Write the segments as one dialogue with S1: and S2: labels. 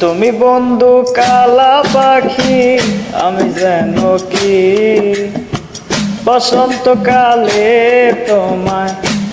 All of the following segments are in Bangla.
S1: তুমি বন্ধু কালা পাখি আমি যেন কি? বসন্তকালে তোমায়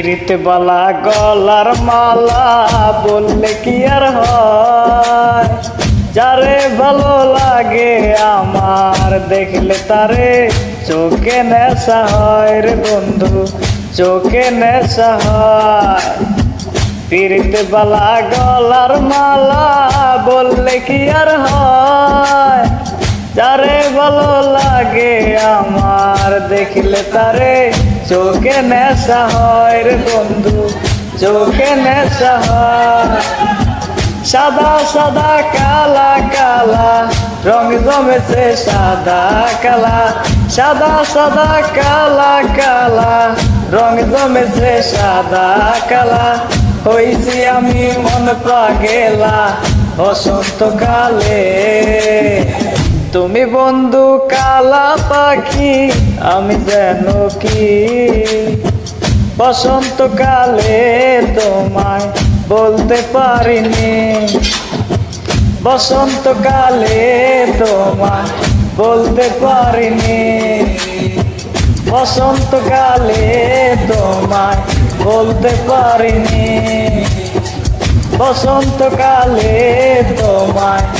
S1: বালা গলার মালা বললে কি আর হয়? যারে ভালো লাগে আমার দেখলে তারে চোখে নেশা হয় রে বন্ধু, চোখে নেশা হয়। বালা গলার মালা বললে কি আর হয়? যারে ভালো লাগে আমার দেখলে তারে চোখে নেশা হয় রে বন্ধু, চোখে নেশা হয়। সাদা সাদা, কালা কালা, রং জমেছে সাদা, কালা। সাদা সাদা, কালা কালা, রং জমেছে সাদা, কালা। হইছি আমি মন পাগেলা বসন্তকালে তুমি বন্ধু কালা পাখি, আমি যেন কি? বসন্তকালে তোমায় বলতে পারিনি। বসন্তকালে তোমায় বলতে পারিনি। বসন্তকালে তোমায় বলতে পারিনি। বসন্তকালে তোমায়